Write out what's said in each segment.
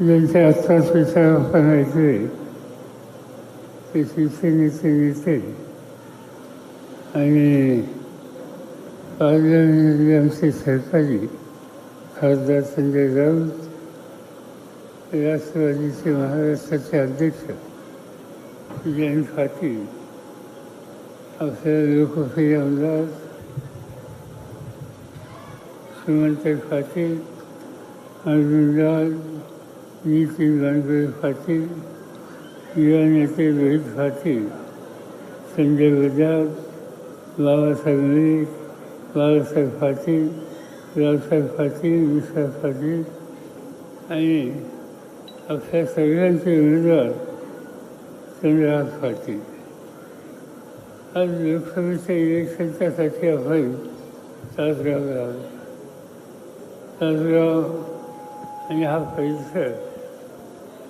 ज्यांचे आत्ताच विचार आपण ऐकले ते शिवसेनेचे नेते आणि पार्लमेंटमध्ये आमचे सहकारी खासदार संजय राऊत राष्ट्रवादीचे महाराष्ट्राचे अध्यक्ष जयंत पाटील आपल्या लोकप्रिय आमदार श्रीमंत पाटील अर्जुनलाल नितीन गणपती पाटील युवा नेते रोहित खाती संजय बजाज बाबासाहेब नाईक बाबासाहेब पाटील रावसाहेब पाटील विशाल पाटील आणि आपल्या सगळ्यांचे उमेदवार चंद्रहास पाटील आज लोकसभेच्या इलेक्शनच्यासाठी आपण तासगाव तासगाव आणि हा परिसर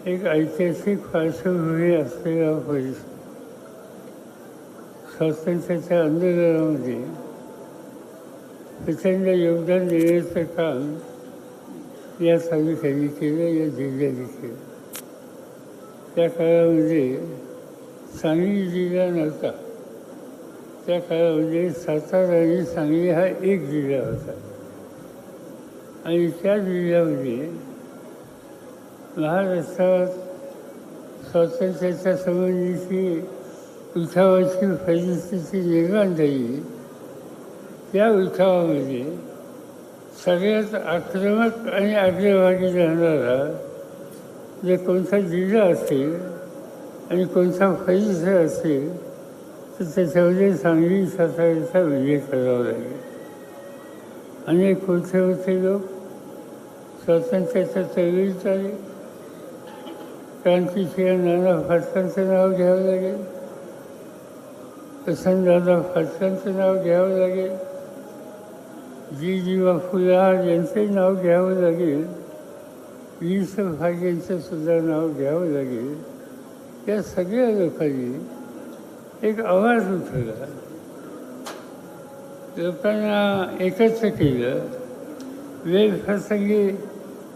एक ऐतिहासिक पार्श्वभूमी असलेला परिसर स्वातंत्र्याच्या आंदोलनामध्ये प्रचंड योगदान देण्याचं काम या तालुक्याने केलं या जिल्ह्याने केलं. त्या काळामध्ये सांगली जिल्हा नव्हता. त्या काळामध्ये सातारा आणि सांगली हा एक जिल्हा होता. आणि त्या जिल्ह्यामध्ये महाराष्ट्रात स्वातंत्र्याच्या संबंधीची उठावाची परिस्थिती निर्माण झाली. त्या उठावामध्ये सगळ्यात आक्रमक आणि आग्रभागी राहणारा जे कोणता जिल्हा असेल आणि कोणता परिसर असेल तर त्याच्यामध्ये सांगली साताऱ्याचा विजय करावा लागेल. अनेक कोणते होते लोक स्वातंत्र्याच्या चळवळीत आले. क्रांतिसिंह नाना फाटकांचं नाव घ्यावं लागेल. दादा फाटकांचं नाव घ्यावं लागेल. जी जीवा फुलार यांचंही नाव घ्यावं लागेल. वीस भाग यांचं सुद्धा नाव घ्यावं लागेल. या सगळ्या लोकांनी एक आवाज उठवला. लोकांना एकत्र केलं. वेळप्रसंगी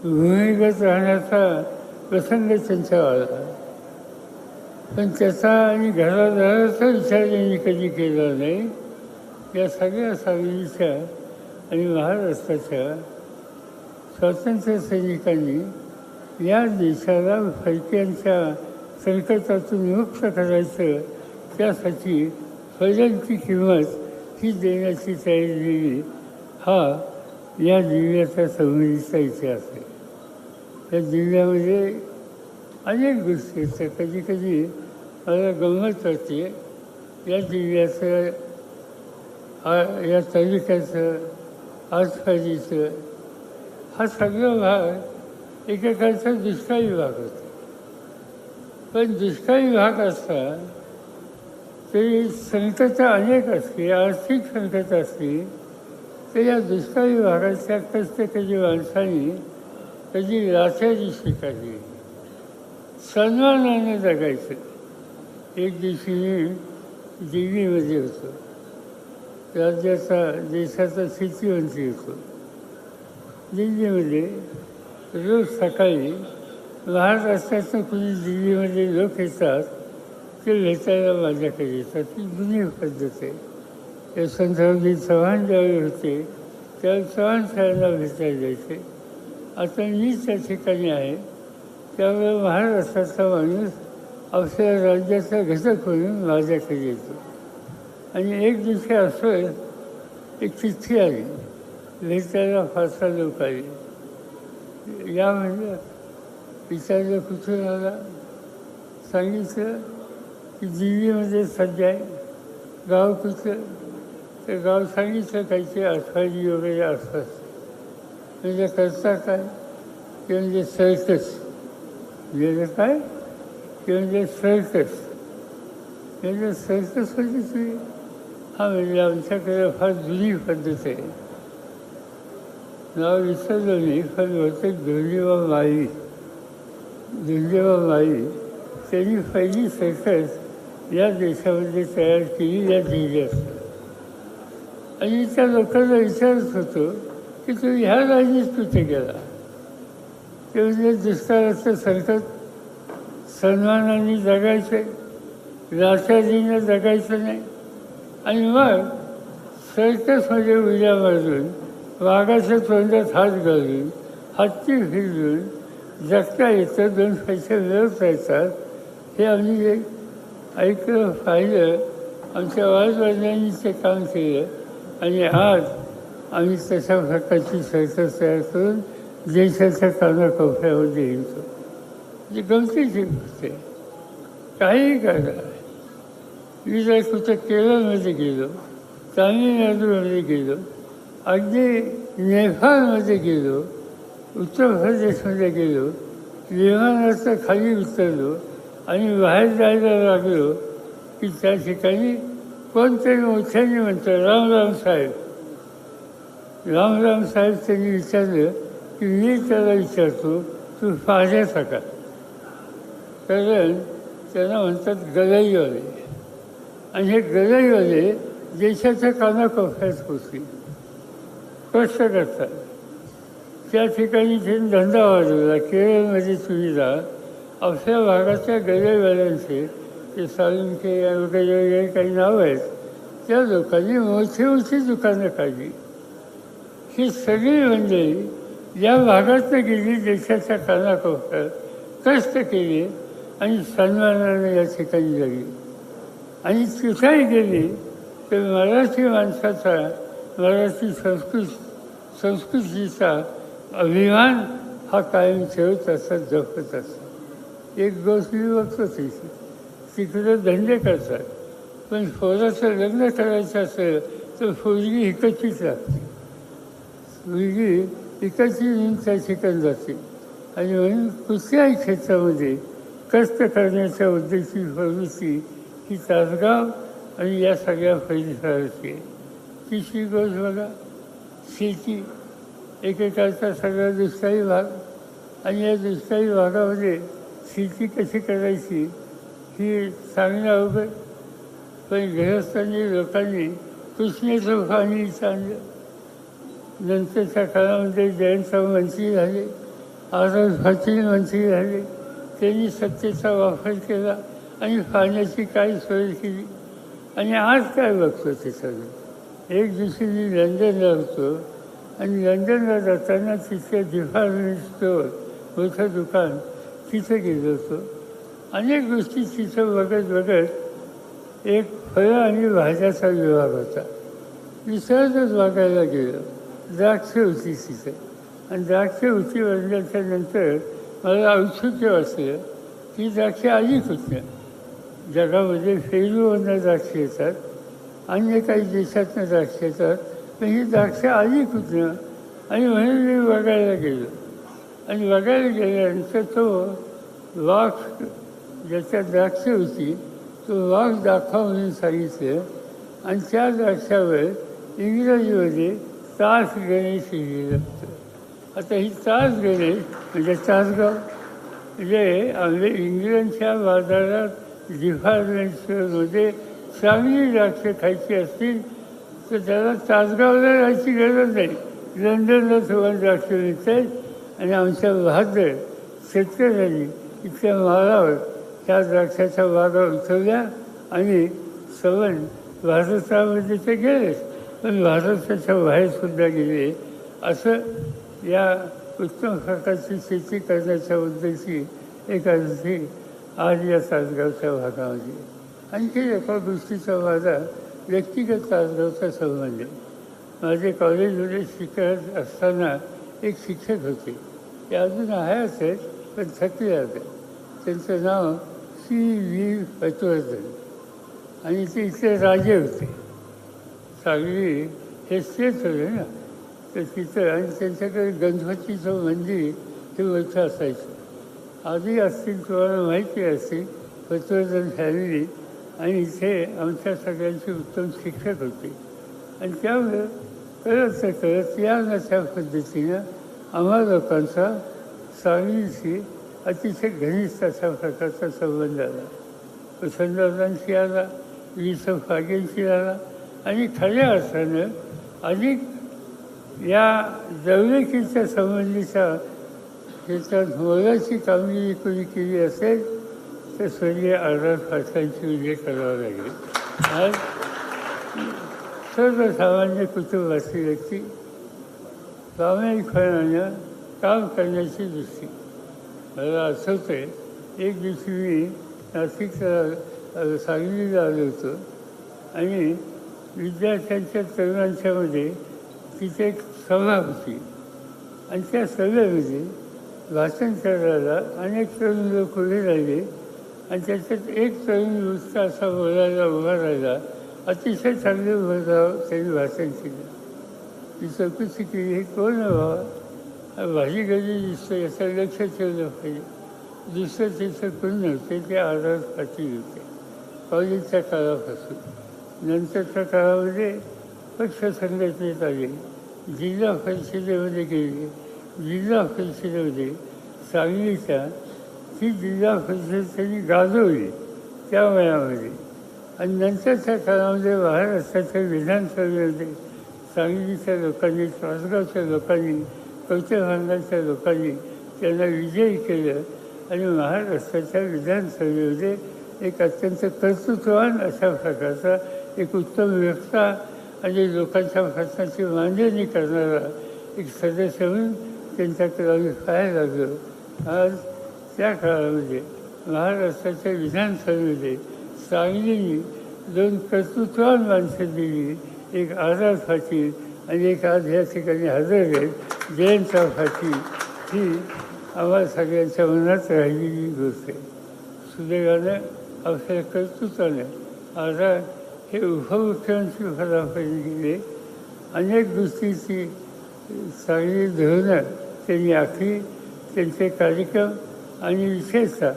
भूमिगत राहण्याचा प्रसंग त्यांचा आला पण त्याचा आणि घरादाराचा विचार त्यांनी कधी केला नाही या सगळ्या सावलीच्या आणि महाराष्ट्राच्या स्वातंत्र्य सैनिकांनी या देशाला फैक्यांच्या संकटातून मुक्त करायचं त्यासाठी फैलांची किंमत ही देण्याची तयारी दिली हा या जिल्ह्याचा संबंधीचा इतिहास आहे. या जिल्ह्यामध्ये म्हणजे अनेक गोष्टी असतात. कधी कधी मला गंमत वाटते या जिल्ह्याचं या तालुक्याचं आजकाजीचं हा सगळा भाग एकेकाळचा दुष्काळी भाग होता पण दुष्काळी भाग असता तरी संकटं अनेक असली आर्थिक संकटं असली तर या दुष्काळी भागाच्या कधी माणसांनी कधी लाचारी स्वीकारली सन्मानाने जगायचं. एक दिवशी मी दिल्लीमध्ये होतो. राज्याचा देशाचा शेतीमंत्री होतो. दिल्लीमध्ये रोज सकाळी महाराष्ट्रातनं कुणी दिल्लीमध्ये लोक येतात ते भेटायला माझ्याकडे येतात. ती जुनी पद्धत आहे. यशवंतरावजी चव्हाण ज्यावेळी होते त्यावेळी चव्हाण साहेबांना भेटायला जायचे. आता मी त्या ठिकाणी आहे. त्यामुळे महाराष्ट्राचा माणूस आपल्या राज्याचा घटक म्हणून माझ्याकडे येतो. आणि एक दिवशी असं एक चिठ्ठी आली भेटायला फारसा लोक आले. या म्हणजे विचारलं कुठून आला? सांगितलं की दिल्लीमध्ये सध्या आहे. गाव कुठलं? तर गाव सांगितलं काहीतरी आठवाडी वगैरे असतात म्हणजे करता काय? ते म्हणजे सर्कस म्हणजे काय? ते म्हणजे सर्कस म्हणजे सर्कस म्हणजे तुम्ही हा म्हणजे आमच्याकडे फार जुनी पद्धत आहे. नाव विसरलं नाही पण बहुतेक धोंडीबा माई धोंडीबा माई त्यांनी पहिली सर्कस या देशामध्ये तयार केली या जिल्ह्यात आणि त्या लोकांना विचारत होतो की तुम्ही ह्या राज्यात तिथे गेला? ते दुष्काळाचं संकट सन्मानाने जगायचे राष्ट्रजीनं जगायचं नाही. आणि मग सर्कसमध्ये उड्या मारून वाघाच्या तोंडात हात घालून हत्ती फिरून जगता येतं दोन पैसे मिळवता येतात हे आम्ही ऐकलं पाहिलं आमच्या वाजवाजांनी ते काम केलं. आणि आज आम्ही तशा प्रकारची सर्कस तयार करून देशाच्या कानाकोपऱ्यामध्ये येतो म्हणजे गमतीची गोष्ट आहे. काहीही करा मी जर कुठं केरळमध्ये गेलो तामिळनाडूमध्ये गेलो अगदी नेपाळमध्ये गेलो उत्तर प्रदेशमध्ये गेलो विमानाचं खाली उतरलो आणि बाहेर जायला लागलो की त्या ठिकाणी कोणतरी मोठ्याने म्हणतं राम राम साहेब रामराम साहेब त्यांनी विचारलं की मी त्याला विचारतो तू पाहण्याचा का? कारण त्यांना म्हणतात गलईवाले आणि हे गलईवाले देशाच्या कानाकोपऱ्यात होती. कष्ट करतात. त्या ठिकाणी त्यांनी धंदा वाढवला. केरळमध्ये सुविधा. आपल्या भागाच्या गलईवाल्यांचे ते सालुंके वगैरे वगैरे काही नावं आहेत. त्या लोकांनी मोठी मोठी दुकानं काढली. ही सगळी मंडळी या भागातनं गेली देशाच्या कानाकोपऱ्यात कष्ट केले आणि सन्मानाने या ठिकाणी जगली आणि तिथेही गेली तर मराठी माणसाचा मराठी संस्कृत संस्कृतीचा अभिमान हा कायम ठेवत असत जपत असत. एक गोष्ट मी बघतो तिथे. तिकडे धंदे करतात. पण पोराचं लग्न करायचं असेल तर पोरगी इकडचीच लागते. मुलगी इकडची त्या ठिकाणी जाते. आणि म्हणून कुठल्याही क्षेत्रामध्ये कष्ट करण्याच्या उद्देशी प्रवृत्ती ही तासगाव आणि या सगळ्या परिसराची आहे. तिसरी गोष्ट बघा शेती. एकेकाचा सगळा दुष्काळी भाग. आणि या दुष्काळी भागामध्ये शेती कशी करायची ही चांगला अवघड. पण गृहस्थांनी लोकांनी कृष्णेचं पाणी चांगलं नंतरच्या काळामध्ये जयंतराव मंत्री झाले आरज पाटील मंत्री झाले. त्यांनी सत्तेचा वापर केला आणि पाण्याची काय सोय केली. आणि आज काय बघतो त्याच्याकडे एक दिवशी मी लंडनला होतो आणि लंडनला जाताना तिथे डिपार्टमेंट स्टोअर मोठं दुकान तिथं गेलो होतो. अनेक गोष्टी तिथं बघत बघत एक फळं आणि भाज्याचा विभाग होता. मी सहजच बघायला गेलो. द्राक्षे होती तिथे आणि द्राक्षे होती वाजल्याच्या नंतर मला औत्सुक्य वाचलं की द्राक्षे आलीच होत्या जगामध्ये फेलूवरनं द्राक्ष येतात अन्य काही देशातनं द्राक्ष येतात पण ही द्राक्षे आली कुठनं आणि म्हणून मी बघायला गेलो. आणि बघायला गेल्यानंतर तो वाघ ज्याच्या द्राक्ष होती तो वाघ दाखवा म्हणून सांगितलं. आणि त्या द्राक्षावर इंग्रजीमध्ये तास गणेश लिहिलं होतं आता ही तास गणेश म्हणजे तासगाव जे म्हणजे आम्ही इंग्लंडच्या बाजारात डिपार्टमेंट चांगली द्राक्ष खायची असतील तर त्याला तासगावला जायची गरज नाही. लंडनला तुम्हाला द्राक्ष मिळत आहेत आणि आमच्या बहादर शेतकऱ्यांनी इथल्या मालावर त्या द्राक्षाच्या बागा उठवल्या आणि सवन भारतामध्ये ते गेलेच पण भारताच्या बाहेरसुद्धा गेले असं या उत्तम प्रकारची शेती करण्याच्या उद्देशी एकादशी आज या तासगावच्या भागामध्ये. आणखी एका गोष्टीचा माझा व्यक्तिगत तासगावचा संबंध माझे कॉलेजमध्ये शिकत असताना एक शिक्षक होते. ते अजून आहे असेल पण थकले होते त्यांचं नाव सी व्ही पटवर्धन आणि ते इथले राजे होते. सांगली हे स्टेट होते ना. तर तिथं आणि त्यांच्याकडे गणपतीचं मंदिर हे मोठं असायचं. आधी असतील तुम्हाला माहिती असतील पटवर्धन फॅमिली आणि इथे आमच्या सगळ्यांचे उत्तम शिक्षक होते. आणि त्यामुळे करत ते करत या नशा पद्धतीनं आम्हा लोकांचा सांगलीशी अतिशय घनिष्ठ अशा प्रकारचा संबंध आला. वसंतदादांशी आला विस फागेंशी आला आणि खऱ्या अर्थानं अधिक या जवळकीच्या संबंधीचा क्षेत्रात मोलाची कामगिरी कोणी केली असेल तर स्वर्गीय अर्धा फाटकांची उल्लेख करावा लागेल. आज सर्वसामान्य कुटुंबाची व्यक्ती प्रामाणिकपणानं काम करण्याची दृष्टी. मला आठवतं आहे एक दिवशी मी नाशिकला सांगलीला आलो होतो आणि विद्यार्थ्यांच्या तरुणांच्यामध्ये तिथे एक सभा होती. आणि त्या सभेमध्ये भाषण करायला अनेक तरुण लोक उभे राहिले. आणि त्याच्यात एक तरुण नुसता असा बोलायला उभा राहिला. अतिशय चांगले बोलराव त्यांनी भाषण केलं. ती चौकशी केली. हे कोण व्हावा भाजी गजी दिसतं याचं लक्ष ठेवलं पाहिजे. दुसरं त्याचं कोण नव्हते ते आधार पाटील होते. कॉलेजच्या काळापासून. नंतरच्या काळामध्ये पक्ष संघटनेत आले. जिल्हा परिषदेमध्ये गेले. जिल्हा परिषदेमध्ये सांगलीच्या ती जिल्हा परिषद त्यांनी गाजवली त्या वयामध्ये. आणि नंतरच्या काळामध्ये महाराष्ट्राच्या विधानसभेमध्ये सांगलीच्या लोकांनी तासगावच्या लोकांनी कवटेभांगाच्या लोकांनी त्यांना विजयी केलं. आणि महाराष्ट्राच्या विधानसभेमध्ये एक अत्यंत कर्तृत्ववान अशा प्रकारचा एक उत्तम व्यक्ता आणि लोकांच्या प्रश्नाची मांडणी करणारा एक सदस्य म्हणून त्यांच्याकडे आम्ही पाहायला लागलो आज त्या काळामध्ये महाराष्ट्राच्या विधानसभेमध्ये सांगलीने दोन कर्तृत्वान माणसं दिली एक आझाद फाटील आणि एक आज या ठिकाणी हजर आहेत जयंतराव पाटील ही आम्हाला सगळ्यांच्या मनात राहिलेली गोष्ट आहे सुदैवानं आपल्या कर्तृत्वाने आझाद हे उपमुख्यमंत्री पदापर्यंत गेले अनेक गोष्टीची चांगली धोरणं त्यांनी आखली. त्यांचे कार्यक्रम आणि विशेषतः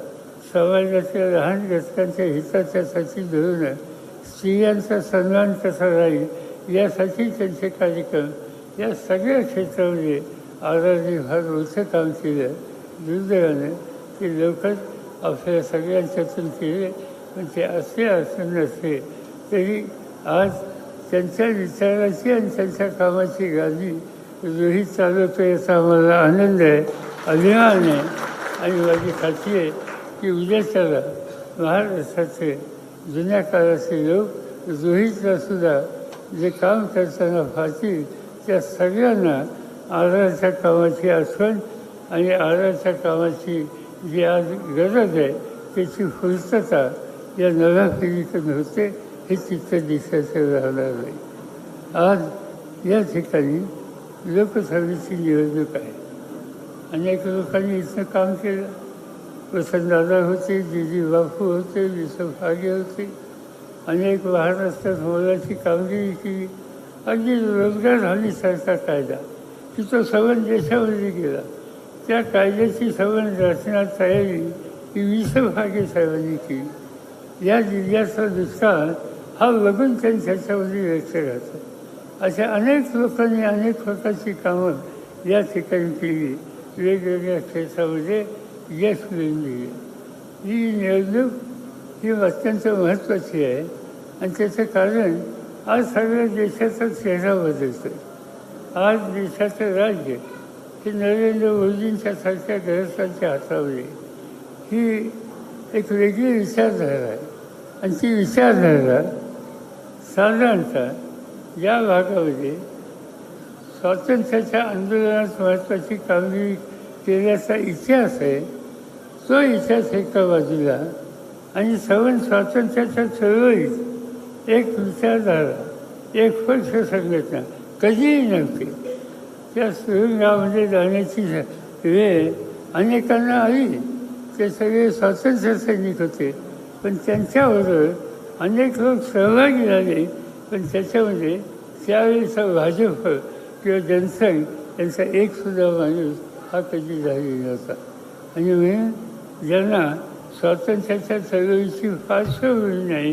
समाजाच्या लहान घटकांच्या हिताच्यासाठी धोरणं स्त्रियांचा सन्मान कसा राहील यासाठी त्यांचे कार्यक्रम या सगळ्या क्षेत्रामध्ये आजादी फार मोठं काम केलं. दुर्दैवाने ते लवकर आपल्या सगळ्यांच्यातून केले. पण ते असे असं नसते तरी आज त्यांच्या विचाराची आणि त्यांच्या कामाची गादी रोहित चालवतो याचा आम्हाला आनंद आहे अभिमान आहे. आणि माझी खात्री आहे की उद्याच्याला महाराष्ट्राचे जुन्या काळाचे लोक रोहितला सुद्धा जे काम करताना पाहतील त्या सगळ्यांना आधाराच्या कामाची आठवण आणि आधाराच्या कामाची जी आज गरज आहे त्याची फुर्तता या नव्या पिढीकडून होते. हे चित्र दिसायचं राहणार नाही. आज या ठिकाणी लोकसभेची निवडणूक आहे. अनेक लोकांनी इथं काम केलं. वसंतदादा होते दिदी बापू होते विसव फागे होते. अनेक महाराष्ट्रात मोलाची कामगिरी केली. अगदी रोजगार हमीसारखा कायदा. की तो संबंध देशामध्ये गेला. त्या कायद्याची सवन रचना तयारी ही विसव फागे साहेबांनी केली. या जिल्ह्याचा दुष्काळ हा बघून त्यांनी त्याच्यामध्ये व्यक्त राहतो अशा अनेक लोकांनी अनेक प्रकारची कामं या ठिकाणी केली. वेगवेगळ्या क्षेत्रामध्ये यश मिळून ही निवडणूक ही अत्यंत महत्त्वाची आहे आणि त्याचं कारण आज सगळ्या देशाचा चेहरा बदलतो आज देशाचं राज्य हे नरेंद्र मोदींच्या सारख्या गृहस्थांच्या ही एक वेगळी विचारधारा आहे. आणि ती विचारधारा साधारणतः या भागामध्ये स्वातंत्र्याच्या आंदोलनात महत्त्वाची कामगिरी केल्याचा इतिहास आहे. तो इतिहास एका बाजूला आणि सवन स्वातंत्र्याच्या चळवळीत एक विचारधारा एक पक्ष संघटना कधीही नव्हती. त्या सुरुंगामध्ये जाण्याची वेळ अनेकांना आली. ते सगळे स्वातंत्र्य सैनिक होते. पण त्यांच्याबरोबर अनेक लोक सहभागी झाले पण त्याच्यामध्ये त्यावेळेचा भाजप किंवा जनसंघ यांचा एकसुद्धा माणूस हा कधी झालेला नव्हता. आणि म्हणून ज्यांना स्वातंत्र्याच्या चळवळीची पार्श्वभूमी नाही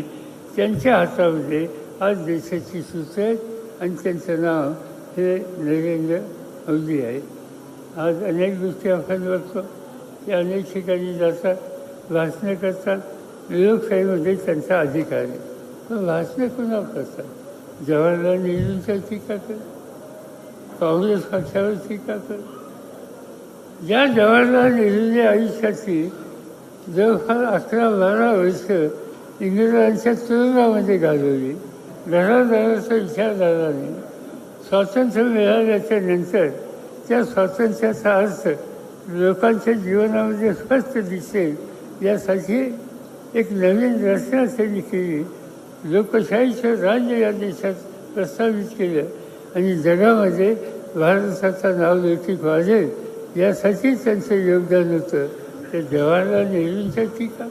त्यांच्या हातामध्ये आज देशाची सूच आणि त्यांचं नाव हे नरेंद्र मोदी आहे. आज अनेक गोष्टी आपण बघतो ते अनेक ठिकाणी जातात भाषणं करतात लोकशाहीमध्ये त्यांचा अधिकार आहे. पण भाषणं कुणावर करतात? जवाहरलाल नेहरूंच्या टीका कर काँग्रेस पक्षावर टीका कर ज्या जवाहरलाल नेहरूच्या आयुष्याची जवळपास अकरा बारा वर्ष इंग्रजांच्या तुरुंगामध्ये घालवली घरादाराचा विचार झाला नाही स्वातंत्र्य मिळाल्याच्या नंतर त्या स्वातंत्र्याचा अर्थ लोकांच्या जीवनामध्ये स्पष्ट दिसेल यासाठी एक नवीन रचना त्यांनी केली. लोकशाहीचं राज्य या देशात प्रस्तावित केलं. आणि जगामध्ये भारताचं नाव लौकिक वाजेल यासाठी त्यांचं योगदान होतं. ते जवाहरलाल नेहरूंच्या टीका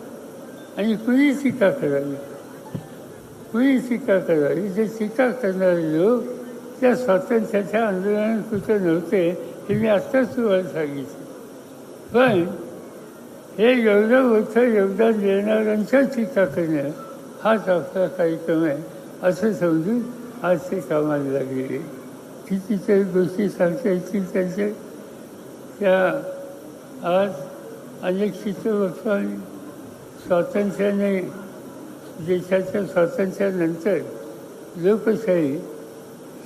आणि कुणी टीका करावी? कुणी टीका करावी? जे टीका करणारे लोक त्या स्वातंत्र्याच्या आंदोलनात कुठं नव्हते हे मी आत्ताच तुम्हाला सांगितलं. पण हे एवढं मोठं योगदान देणाऱ्यांच्या टीका करणं हाच आपला कार्यक्रम आहे असं समजून आज ते कामाला लागलेले कितीतरी गोष्टी सांगता येतील त्यांचे त्या आज अनेक चित्रपटांनी स्वातंत्र्याने देशाच्या स्वातंत्र्यानंतर लोकशाही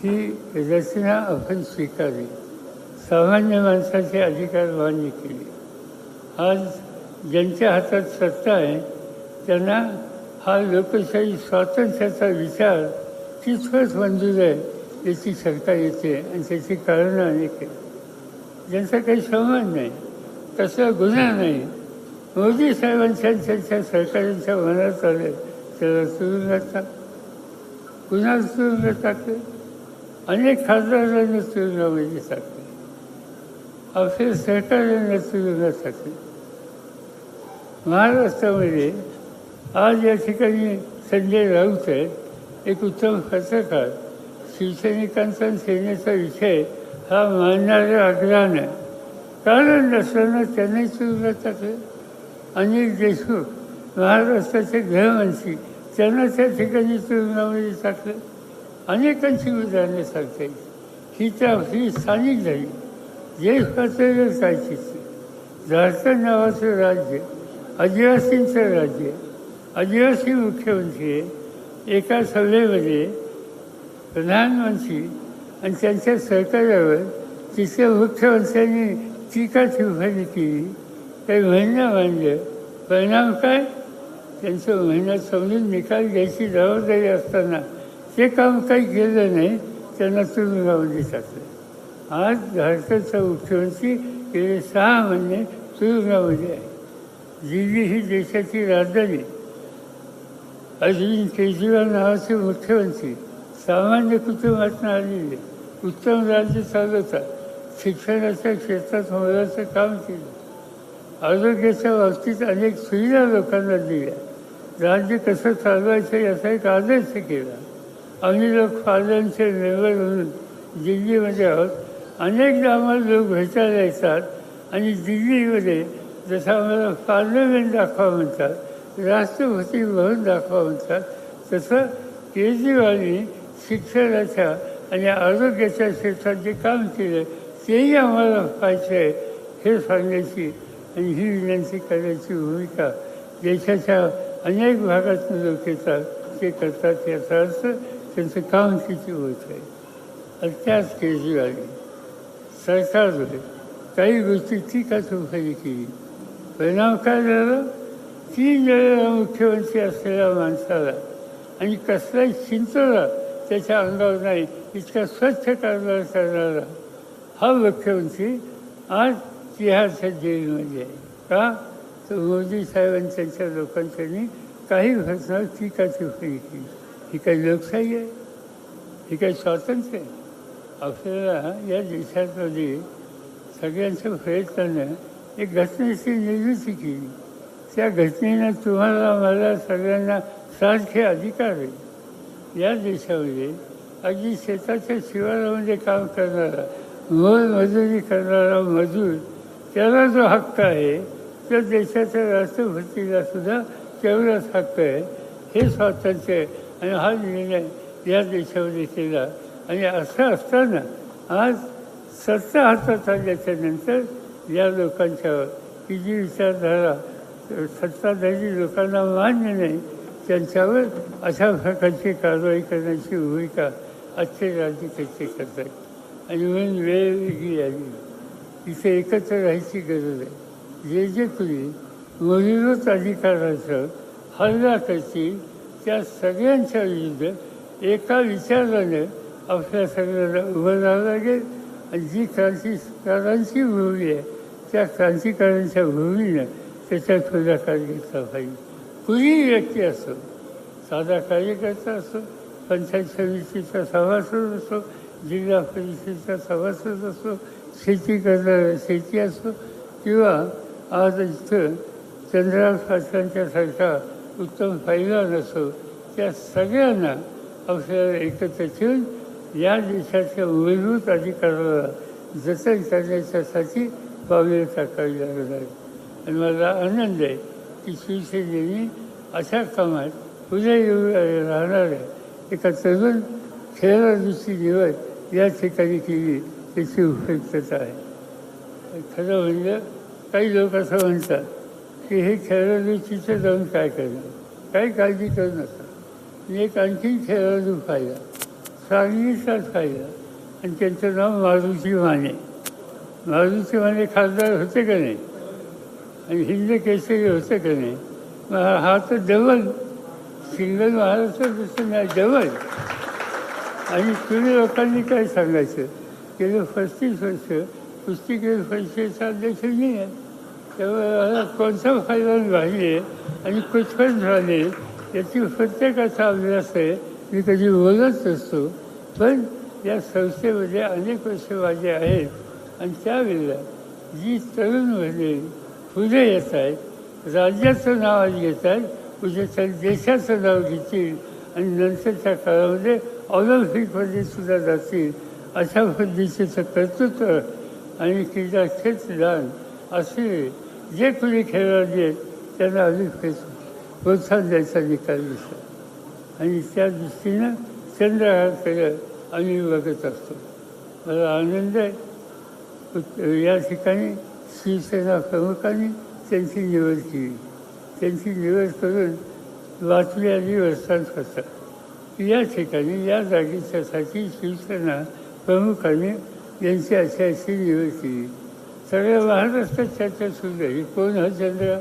ही रचना आपण स्वीकारली सामान्य माणसाचे अधिकार मान्य केले आज ज्यांच्या हातात सत्ता आहे त्यांना हा लोकशाही स्वातंत्र्याचा विचार तितकंच मंजूर आहे याची शंका येते. आणि त्याची कारणं अनेक आहे ज्यांचा काही संबंध नाही तसा गुन्हा नाही. मोदी साहेबांच्या त्यांच्या सरकारांच्या मनात आले त्याला तुरुंगात टाक पुन्हा तुरुंगात टाकले अनेक खासदारांना तुरुंगामध्ये टाकले आपल्या सरकारांना तुरुंगात टाकले महाराष्ट्रामध्ये आज या ठिकाणी संजय राऊत आहेत. एक उत्तम पत्रकार शिवसैनिकांचा सेनेचा विषय हा मानणाऱ्या आग्रहानं कारण नसताना त्यांनाही सुरुवात टाकलं अनिल देशमुख महाराष्ट्राचे गृहमंत्री त्यांना त्या ठिकाणी तुरुंगामध्ये टाकलं. अनेकांची उदाहरणं सांगता येईल. ही त्या आपली स्थानिक झाली. देश पातळीवर जायची झारखंड नावाचं राज्य. आदिवासींचं राज्य आदिवासी मुख्यमंत्री एका सभेमध्ये प्रधानमंत्री आणि त्यांच्या सरकारवर तिथल्या मुख्यमंत्र्यांनी टीका टिप्पणी केली. काही म्हणणं मांडलं परिणाम काय? त्यांचं म्हणणं समजून निकाल घ्यायची जबाबदारी असताना ते काम काही केलं नाही त्यांना तुरुंगामध्ये टाकलं. आज भारताचा मुख्यमंत्री गेले सहा महिने तुरुंगामध्ये आहे. दिल्ली ही देशाची राजधानी. अरविंद केजरीवाल नावाचे मुख्यमंत्री सामान्य कुटुंबातून आलेले उत्तम राज्य चालवतात शिक्षणाच्या क्षेत्रात मोलाचं काम केलं. आरोग्याच्या बाबतीत अनेक सुविधा लोकांना दिल्या. राज्य कसं चालवायचं याचा एक आदर्श केला. आम्ही लोक पार्लमेंटचे मेंबर म्हणून दिल्लीमध्ये आहोत. अनेकदा आम्हाला लोक भेटायला येतात आणि दिल्लीमध्ये जसं आम्हाला पार्लमेंट दाखवा म्हणतात राष्ट्रपती भवन दाखवा म्हणतात तसं केजरीवालनी शिक्षणाच्या आणि आरोग्याच्या क्षेत्रात जे काम केलं तेही आम्हाला पाहिजे आहे हे सांगण्याची आणि ही विनंती करण्याची भूमिका देशाच्या अनेक भागातून लोक येतात ते करतात याचा अर्थ त्यांचं काम किती होत आहे आणि त्याच केजरीवालनी सरकारने काही गोष्टी टीका चौकशी केली परिणाम काय झालं तीन वेळेला मुख्यमंत्री असलेल्या माणसाला आणि कसलाही चिंतला त्याच्या अंगावर नाही इतका स्वच्छ कारभार करणारा हा मुख्यमंत्री आज तिहारच्या जेलमध्ये आहे. का? तर मोदी साहेबांनी त्यांच्या लोकांच्यानी काही घटना टीका टिप्पणी केली. ही काही लोकशाही आहे? ही काही स्वातंत्र्य आहे? आपल्याला या देशामध्ये सगळ्यांच्या प्रयत्नानं एक घटनेची निर्मिती केली त्या घटनेनं तुम्हाला मला सगळ्यांना सारखे अधिकार आहे. या देशामध्ये अगदी शेताच्या शिवारामध्ये काम करणारा मोलमजुरी करणारा मजूर त्याला जो हक्क आहे त्या देशाच्या राष्ट्रपतीला सुद्धा तेवढाच हक्क आहे. हे स्वातंत्र्य आहे. आणि हा निर्णय या देशामध्ये केला. आणि असं असताना आज सत्ता हातात आल्याच्यानंतर या लोकांच्यावर की जी विचारधारा सत्ताधारी लोकांना मान्य नाही त्यांच्यावर अशा प्रकारची कारवाई करण्याची भूमिका आजचे राजकीय करतात. आणि म्हणून वेळ वेगळी आली. इथे एकत्र राहायची गरज आहे. जे जे कुणी मूलभूत अधिकाराचं हल्ला करतील त्या सगळ्यांच्या विरुद्ध एका विचाराने आपल्या सगळ्यांना उभं राहावं लागेल. आणि जी क्रांतिकारांची भूमी आहे त्या क्रांतिकारांच्या भूमीनं त्याच्यात पुढाकार घेतला पाहिजे कुणीही व्यक्ती असो साधा कार्यकर्ता असो पंचायत समितीचा सभासद असो जिल्हा परिषदेचा सभासद असो शेती करणारा शेती असो किंवा आज इथं चंद्रराव पाटलांच्यासारखा उत्तम फायदा असो त्या सगळ्यांना आपल्याला एकत्र ठेवून या देशाच्या मूलभूत अधिकाराला जतन करण्याच्यासाठी पावले टाकावी लागत आहेत आणि मला आनंद आहे की शिवसेनेने अशा कामात पुढे येऊ आहे एका तरुण खेळाडूची निवड या ठिकाणी केली त्याची उपयुक्तता आहे. खरं म्हणजे काही लोक असं म्हणतात की हे खेळाडू जाऊन काय करणार? काही काळजी करू नका. मी एक आणखी खेळाडू पाहिला सांगलीचाच पाहिला आणि त्यांचं नाव मारुती माने. मारुती माने खासदार होते का नाही? आणि हिंद केसरी होते का नाही? मग हा- तर डबल सिंगल महाराष्ट्र दिसून नाही डबल आणि तुम्ही लोकांनी काय सांगायचं? गेलं पस्तीस वर्ष कुस्ती खेळ परिषदेचा अध्यक्ष मी आहे. त्यामुळे मला कोणता फायदा झाली आहे आणि कुठपण झाले याची प्रत्येकाचा अभ्यास आहे. मी कधी बोलत असतो पण या संस्थेमध्ये अनेक वर्ष माझे आहेत. आणि त्यावेळेला जी तरुण म्हणजे पुढे येत आहेत राज्याचं नाव आज घेत आहेत उद्या त्या देशाचं नाव घेतील आणि नंतरच्या काळामध्ये ऑलिम्पिकमध्ये सुद्धा जातील अशा पद्धतीचं कर्तृत्व आणि क्रीडा क्षेत्रदान असे जे कोणी खेळाडू आहेत त्यांना अधिक प्रोत्साहन द्यायचा निकाल दिसला आणि त्या दृष्टीनं चंद्रहारकडे आम्ही बघत असतो. मला आनंद आहे. या ठिकाणी शिवसेना प्रमुखांनी त्यांची निवड केली. त्यांची निवड करून बातमी आली करतात या ठिकाणी या जागेच्यासाठी शिवसेना प्रमुखांनी यांची अशी अशी निवड केली. सगळ्या महाराष्ट्रात चर्चा सुरू झाली कोण हा चंद्र?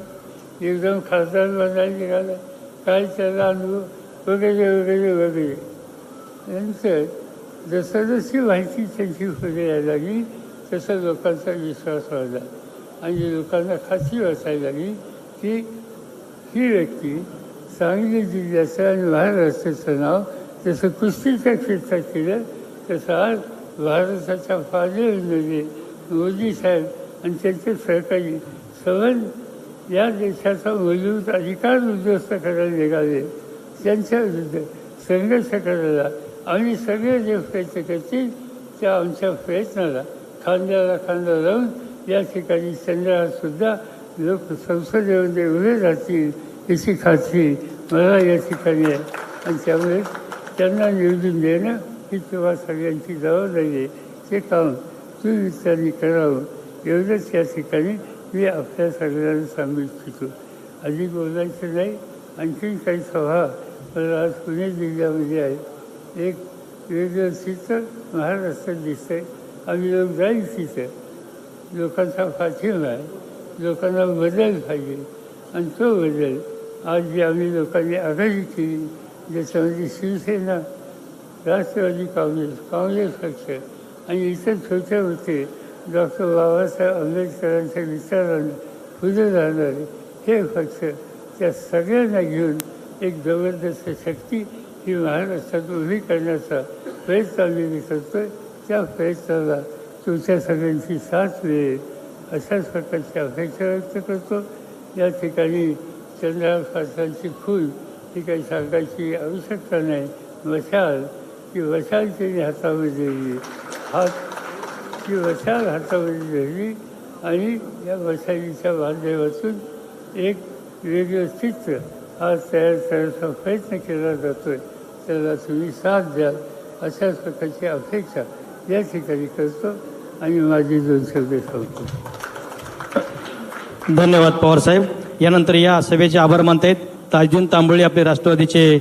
एकदम खासदार बनायला निघाला. काय त्याला अनुभव? वगैरे वगैरे वगैरे. नंतर जसं जशी माहिती त्यांची पुढे यायला लागली तसा लोकांचा विश्वास वाढला आणि लोकांना खात्री असायला लागली की ही व्यक्ती सांगली जिल्ह्याचं आणि महाराष्ट्राचं नाव जसं कुस्तीच्या क्षेत्रात केलं तसं आज भारताच्या पालेमध्ये मोदी साहेब आणि त्यांचे सहकारी सवन या देशाचा मूलभूत अधिकार उद्ध्वस्त करायला निघाले त्यांच्या विरुद्ध संघर्ष करायला आम्ही सगळे जे प्रयत्न करतील त्या आमच्या प्रयत्नाला खांद्याला खांदा लावून या ठिकाणी चंद्रालासुद्धा लोक संसदेमध्ये उभे राहतील याची खात्री मला या ठिकाणी आहे आणि त्यामुळे त्यांना निवडून देणं ही तेव्हा सगळ्यांची जबाबदारी आहे ते काम तुम्ही करावं एवढंच या ठिकाणी मी आपल्या सगळ्यांना सांगू इच्छितो अधिक बोलायचं नाही आणखीन काही सभा मला आज पुणे जिल्ह्यामध्ये आहे एक वेगळं चित्र महाराष्ट्रात आहे आम्ही लोक जाईल तिथं. लोकांचा पाठिंबा आहे. लोकांना बदल पाहिजे. आणि तो बदल आज जी आम्ही लोकांनी आघाडी केली ज्याच्यामध्ये शिवसेना राष्ट्रवादी काँग्रेस काँग्रेस पक्ष आणि इतर छोटे होते डॉक्टर बाबासाहेब आंबेडकरांच्या विचारानं पुढे राहणारे हे पक्ष त्या सगळ्यांना घेऊन एक जबरदस्त शक्ती ही महाराष्ट्रात उभी करण्याचा प्रयत्न आम्ही आहे त्या प्रयत्नाला तुमच्या सगळ्यांची साथ मिळेल अशाच प्रकारची अपेक्षा व्यक्त करतो. या ठिकाणी चंद्रराव पाटलांची फूल ही काही सांगायची आवश्यकता नाही. मशाल ती वशाल त्यांनी हातामध्ये धरली हात ती वशाल हातामध्ये धरली आणि या वशालीच्या माध्यमातून एक वेगळं चित्र आज तयार करण्याचा प्रयत्न केला जातोय. त्याला तुम्ही साथ द्याल. अशाच प्रकारची अपेक्षा या ठिकाणी करतो. आणि माझी दोन शब्द सांगतो धन्यवाद पवार साहेब. यानंतर या सभेचे आभार मानतायत ताजदीन तांबोळी आपले राष्ट्रवादीचे